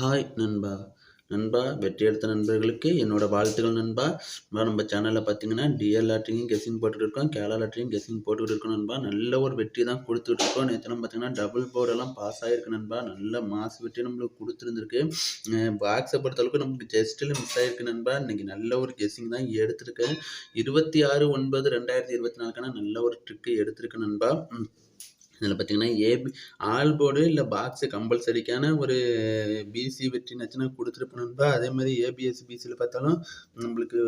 Hi நண்பா. நண்பா வெற்றி எடுத்த நண்பர்களுக்கு என்னோட வாழ்த்துக்கள் நண்பா. நண்பா நம்ம சேனலில் பார்த்தீங்கன்னா டிஎல் லாட்ரியும் கெஸிங் போட்டுக்கிட்டு இருக்கோம். கேரளா லாட்ரியும் கெஸிங் போட்டுக்கிட்டு இருக்கோம் நண்பா. நல்ல ஒரு வெற்றி தான் கொடுத்துட்டு இருக்கோம். நேற்று பார்த்தீங்கன்னா டபுள் போர்டெல்லாம் பாஸ் ஆகிருக்கு நண்பா. நல்ல மாஸ் வெற்றி நம்மளுக்கு கொடுத்துருந்துருக்கு. பாக்ஸை பொறுத்தளவுக்கு நமக்கு ஜஸ்ட்டில் மிஸ் ஆகிருக்கு நண்பா. இன்றைக்கி நல்ல ஒரு கெஸிங் தான் எடுத்திருக்கேன். இருபத்தி ஆறு ஒன்பது ரெண்டாயிரத்தி இருபத்தி நாலுக்கான நல்ல ஒரு ட்ரிக்கு எடுத்திருக்கு நண்பா. இதில் பார்த்தீங்கன்னா ஏபி ஆல் போர்டு இல்லை பாக்ஸு கம்பல்சரிக்கான ஒரு பிசி வெற்றி கொடுத்துருப்பணும்பா நண்பா. அதே மாதிரி ஏபிஎஸ்சி பிசியில் பார்த்தாலும் நம்மளுக்கு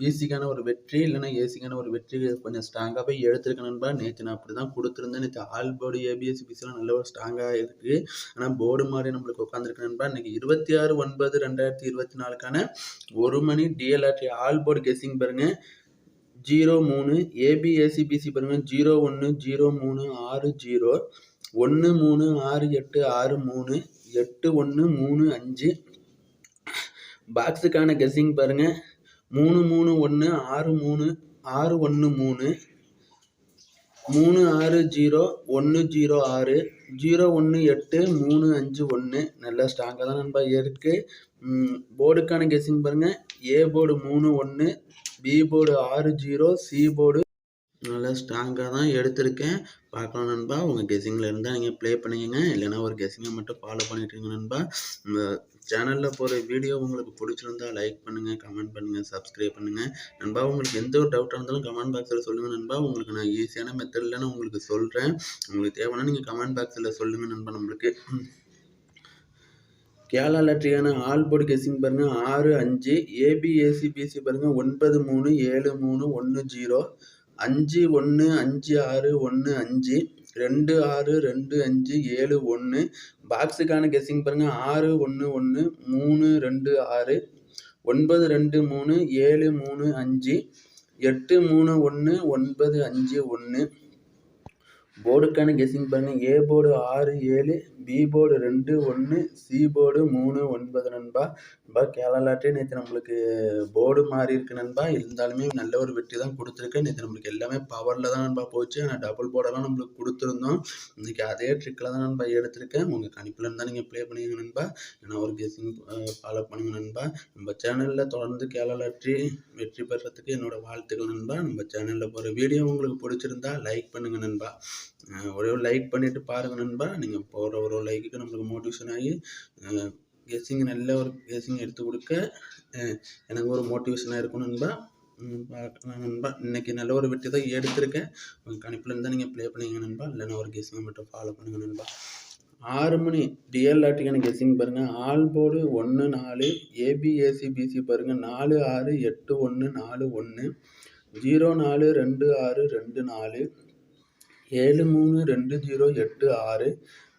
பிசிக்கான ஒரு வெற்றி இல்லைன்னா ஏசிக்கான ஒரு வெற்றி கொஞ்சம் ஸ்ட்ராங்காக போய் நண்பா. நேற்று நான் அப்படி தான் கொடுத்துருந்தேன். நேற்று ஆல் போர்டு ஏபிஎஸ்சி பிசிலாம் நல்ல ஒரு ஸ்ட்ராங்காக இருக்குது ஆனால் போர்டு மாதிரி நம்மளுக்கு உட்காந்துருக்கணும்பா இன்றைக்கி இருபத்தி ஆறு ஒன்பது ரெண்டாயிரத்தி இருபத்தி நாலுக்கான ஒரு மணி டிஎல்ஆர்டி ஆல் போர்டு கெஸிங் பாருங்கள் ஜீரோ மூணு ஏபிஎஸ்சிபிசி பாருங்கள் ஜீரோ ஒன்று ஜீரோ மூணு ஆறு ஜீரோ. ஒன்று மூணு ஆறு எட்டு ஆறு மூணு. எட்டு ஒன்று மூணு அஞ்சு. பாக்ஸுக்கான கெஸ்ஸிங் பாருங்கள் மூணு மூணு ஒன்று ஆறு மூணு ஆறு ஒன்று மூணு. மூணு ஆறு ஜீரோ ஒன்று ஜீரோ ஆறு. ஜீரோ ஒன்று எட்டு மூணு அஞ்சு ஒன்று நல்லா ஸ்ட்ராங்காக தான் நண்பா இருக்குது போர்டுக்கான கெஸ்ஸிங் பாருங்கள் ஏ போர்டு மூணு ஒன்று பி போர்டு ஆறு ஜீரோ சி போர்டு. நல்லா ஸ்ட்ராங்காக தான் எடுத்திருக்கேன். பார்க்கலாம் நண்பா. உங்கள் கெஸிங்கில் இருந்தால் நீங்கள் ப்ளே பண்ணிக்கங்க இல்லைன்னா ஒரு கெஸிங்கை மட்டும் ஃபாலோ பண்ணிட்டுருங்க நண்பா. இந்த சேனலில் போகிற வீடியோ உங்களுக்கு பிடிச்சிருந்தா லைக் பண்ணுங்கள் கமெண்ட் பண்ணுங்கள் சப்ஸ்கிரைப் பண்ணுங்கள் நண்பா உங்களுக்கு எந்த ஒரு டவுட்டாக இருந்தாலும் கமெண்ட் பாக்ஸில் சொல்லுங்கள் நண்பா. உங்களுக்கு நான் ஈஸியான மெத்தடில் நான் உங்களுக்கு சொல்கிறேன் உங்களுக்கு தேவைன்னா நீங்கள் கமெண்ட் பாக்ஸில் சொல்லுங்கள் நண்பா. நம்மளுக்கு கேரளா லாட்ரியான ஆல் போர்டு கெஸிங் பாருங்கள் ஆறு அஞ்சு ஏபிஏசிபிசி பாருங்கள் ஒன்பது மூணு ஏழு மூணு ஒன்று ஜீரோ அஞ்சு ஒன்று அஞ்சு ஆறு ஒன்று அஞ்சு ரெண்டு ஆறு ரெண்டு அஞ்சு ஏழு ஒன்று பாக்ஸுக்கான கெஸ்ஸிங் பாருங்கள் ஆறு ஒன்று ஒன்று மூணு ரெண்டு ஆறு ஒன்பது ரெண்டு மூணு ஏழு மூணு அஞ்சு எட்டு மூணு ஒன்று ஒன்பது அஞ்சு ஒன்று போர்டுக்கான கெஸ்ஸிங் பாருங்கள் ஏ போர்டு ஆறு ஏழு பி போர்டு ரெண்டு ஒன்று சி போர்டு மூணு ஒன்பது நண்பா. நண்பா கேரளாட்டே நேற்று நம்மளுக்கு போர்டு மாறி இருக்கு நண்பா. இருந்தாலுமே நல்ல ஒரு வெற்றி தான் கொடுத்துருக்கு. நேற்று நம்மளுக்கு எல்லாமே பவரில் தான் நண்பா போச்சு. ஆனால் டபுள் போர்டெல்லாம் நம்மளுக்கு கொடுத்துருந்தோம். இன்றைக்கி அதே ட்ரிக்கில் தான் நண்பா எடுத்திருக்கேன். உங்கள் கணிப்பில் இருந்தால் நீங்கள் ப்ளே பண்ணுங்க நண்பா. ஏன்னா ஒரு கெஸ்ஸிங் ஃபாலோ பண்ணுங்க நண்பா. நம்ம சேனலில் தொடர்ந்து கேரளாட்ரி வெற்றி பெறத்துக்கு என்னோடய வாழ்த்துக்கள் நண்பா. நம்ம சேனலில் போகிற வீடியோ உங்களுக்கு பிடிச்சிருந்தா லைக் பண்ணுங்கள் நண்பா. ஒரே ஒரு லைக் பண்ணிவிட்டு பாருங்கள் நண்பா. நீங்கள் போகிற ஒரு லைக்குக்கு நம்மளுக்கு மோட்டிவேஷன் ஆகி கெஸ்ஸிங் நல்ல ஒரு கெஸ்ஸிங் எடுத்து கொடுக்க எனக்கு ஒரு மோட்டிவேஷனாக இருக்கும் நண்பா. பார்க்கலாம் நண்பா. இன்றைக்கி நல்ல ஒரு வெற்றி தான் எடுத்திருக்கேன். உங்கள் கணிப்பில் இருந்தால் நீங்கள் ப்ளே பண்ணிங்க நண்பா. இல்லைன்னா ஒரு கெஸ்ஸிங்கை மட்டும் ஃபாலோ பண்ணுங்கள் நண்பா. ஆறு மணி டிஎல்ஆர்டிக்கான கெஸ்ஸிங் பாருங்கள் ஆல் போர்டு ஒன்று நாலு. ஏபிஏசி பிசி பாருங்கள் நாலு ஆறு எட்டு ஒன்று நாலு ஒன்று ஜீரோ நாலு ரெண்டு ஆறு ரெண்டு நாலு. ஏழு மூணு ரெண்டு ஜீரோ எட்டு ஆறு.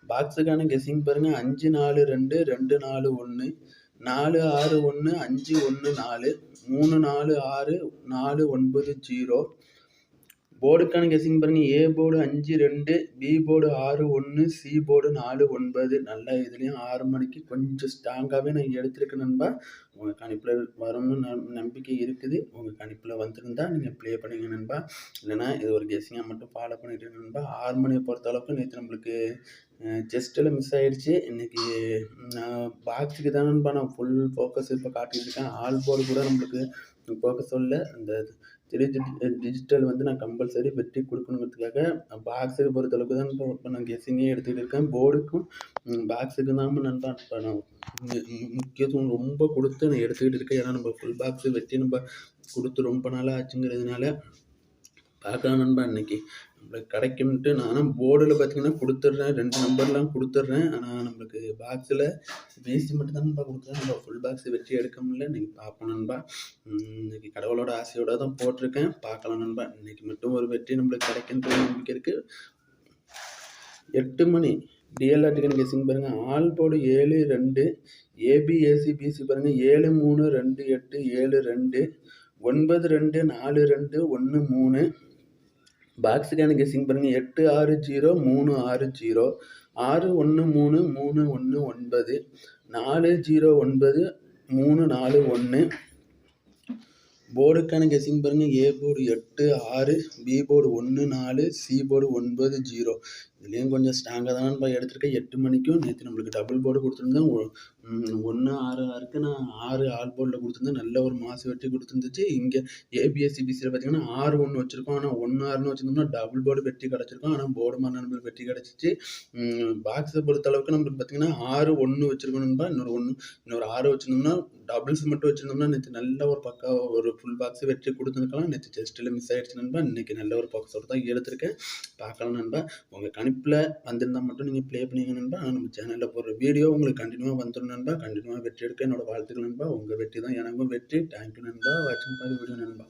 பாக்ஸுக்கான கெஸ்ஸிங் பாருங்கள் அஞ்சு நாலு ரெண்டு ரெண்டு நாலு ஒன்று நாலு ஆறு ஒன்று அஞ்சு ஒன்று நாலு மூணு நாலு ஆறு நாலு ஒன்பது ஜீரோ. போர்டுக்கான கெஸிங் பாருங்கள் ஏ போர்டு அஞ்சு ரெண்டு பி போர்டு ஆறு ஒன்று சி போர்டு நாலு ஒன்பது. நல்லா இதுலேயும் ஆறு மணிக்கு கொஞ்சம் ஸ்ட்ராங்காகவே நான் எடுத்திருக்கேன் நண்பா. உங்கள் கணிப்பில் வரும்னு நம்பிக்கை இருக்குது. உங்கள் கணிப்பில் வந்திருந்தால் நீங்கள் ப்ளே பண்ணுங்க நண்பா. இல்லைனா இது ஒரு கெஸிங்காக மட்டும் ஃபாலோ பண்ணிட்டு நண்பா. ஆறு மணியை பொறுத்த அளவுக்கு நேற்று நம்மளுக்கு செஸ்ட்டில் மிஸ் ஆகிடுச்சு இன்றைக்கி நான் பாக்ஸுக்கு தான் நண்பா நான் ஃபுல் ஃபோக்கஸ் இப்போ காட்டிகிட்டு இருக்கேன். ஆல் போர்டு கூட நம்மளுக்கு போக சொல்ல அந்த த்ரீ டிஜிட்டல் வந்து நான் கம்பல்சரி வெற்றி கொடுக்கணுங்கிறதுக்காக பாக்ஸுக்கு பொறுத்தளவுக்கு தான் இப்போ இப்போ நான் கெஸ்ஸிங்கே எடுத்துக்கிட்டு இருக்கேன். போர்டுக்கும் பாக்ஸுக்கு தான் நான் தான் நான் முக்கியத்துவம் ரொம்ப கொடுத்து நான் எடுத்துக்கிட்டு இருக்கேன். ஏன்னா நம்ம ஃபுல் பாக்ஸு வெற்றி நம்ம கொடுத்து ரொம்ப நாளாக ஆச்சுங்கிறதுனால பார்க்கலாம் நண்பா இன்னைக்கு. நம்மளுக்கு கிடைக்கும்ட்டு நானும் போர்டில் பார்த்தீங்கன்னா கொடுத்துட்றேன். ரெண்டு நம்பர்லாம் கொடுத்துட்றேன். ஆனால் நம்மளுக்கு பாக்ஸில் பேசி மட்டும் தான் நண்பா கொடுக்குறேன். நம்ம ஃபுல் பாக்ஸ் வெற்றி எடுக்க முடியல. இன்றைக்கி பார்ப்போம் நண்பா. இன்றைக்கி கடவுளோட ஆசையோட தான் போட்டிருக்கேன். பார்க்கலாம் நண்பா. இன்றைக்கி மட்டும் ஒரு வெற்றி நம்மளுக்கு கிடைக்குன்ற நம்பிக்கை இருக்குது எட்டு மணி. டிஎல்ஆர் டிக்கெட் பாருங்கள் ஆல் போர்டு ஏழு ரெண்டு. ஏபிஏசி பிசி பாருங்கள் ஏழு மூணு ரெண்டு எட்டு ஏழு ரெண்டு. ஒன்பது ரெண்டு நாலு ரெண்டு. ஒன்று மூணு. பாக்ஸுக்கான கெஸ்ஸிங் பாருங்கள் எட்டு ஆறு ஜீரோ மூணு ஆறு ஜீரோ ஆறு ஒன்று மூணு மூணு ஒன்று ஒன்பது நாலு ஜீரோ ஒன்பது மூணு நாலு ஒன்று போர்டுக்கான கெஸ்ஸிங் பாருங்கள் ஏ போர்டு எட்டு ஆறு பி போர்டு ஒன்று நாலு சி போர்டு ஒன்பது ஜீரோ. இதுலேயும் கொஞ்சம் ஸ்ட்ராங்காக தானே நம்ம எடுத்திருக்கேன் எட்டு மணிக்கும் நேற்று நம்மளுக்கு டபுள் போர்டு கொடுத்துருந்தேன். ஒன்று ஆறு ஆறுக்கு நான் ஆறு ஆல் போர்டில் கொடுத்துருந்தேன் நல்ல ஒரு மாசு வெட்டி கொடுத்துருந்துச்சு. இங்கே ஏபிஎஸ்சி பிசியில் பார்த்தீங்கன்னா ஆறு ஒன்று வச்சுருக்கோம். ஆனால் ஒன்று ஆறுன்னு வச்சுருந்தோம்னா டபுள் போர்டு வெட்டி கிடச்சிருக்கோம். ஆனால் போர்டு மாதிரி நம்மளுக்கு வெட்டி கிடச்சிச்சு. பாக்ஸை பொறுத்த அளவுக்கு நம்மளுக்கு பார்த்தீங்கன்னா ஆறு ஒன்று வச்சுருக்கோம் நண்பா. இன்னொரு ஒன்று இன்னொரு ஆறு வச்சுருந்தோம்னா டபுள்ஸ் மட்டும் வச்சுருந்தோம்னா நேற்று நல்ல ஒரு பக்கா ஒரு ஃபுல் பாக்ஸ் வெற்றி கொடுத்துருக்கலாம். நேற்று செஸ்ட்டில் மிஸ் ஆகிடுச்சு நண்பா. இன்றைக்கி நல்ல ஒரு பாக்ஸோடு தான் எடுத்திருக்கேன். பார்க்கலாம் நண்பா. உங்கள் கணிப்பில் வந்திருந்தால் மட்டும் நீங்கள் ப்ளே பண்ணிங்க நண்பா. ஆனால் நம்ம சேனலில் போடுற வீடியோ உங்களுக்கு கண்டினியூவாக வந்துடும் நண்பா கண்டினியூவாக வெற்றி எடுக்க என்னோட வாழ்த்துக்கள் நண்பா. உங்கள் வெற்றி தான் எனக்கும் வெற்றி. தேங்க்யூ நண்பா. வாட்சிங் பாரு வீடியோ நண்பா.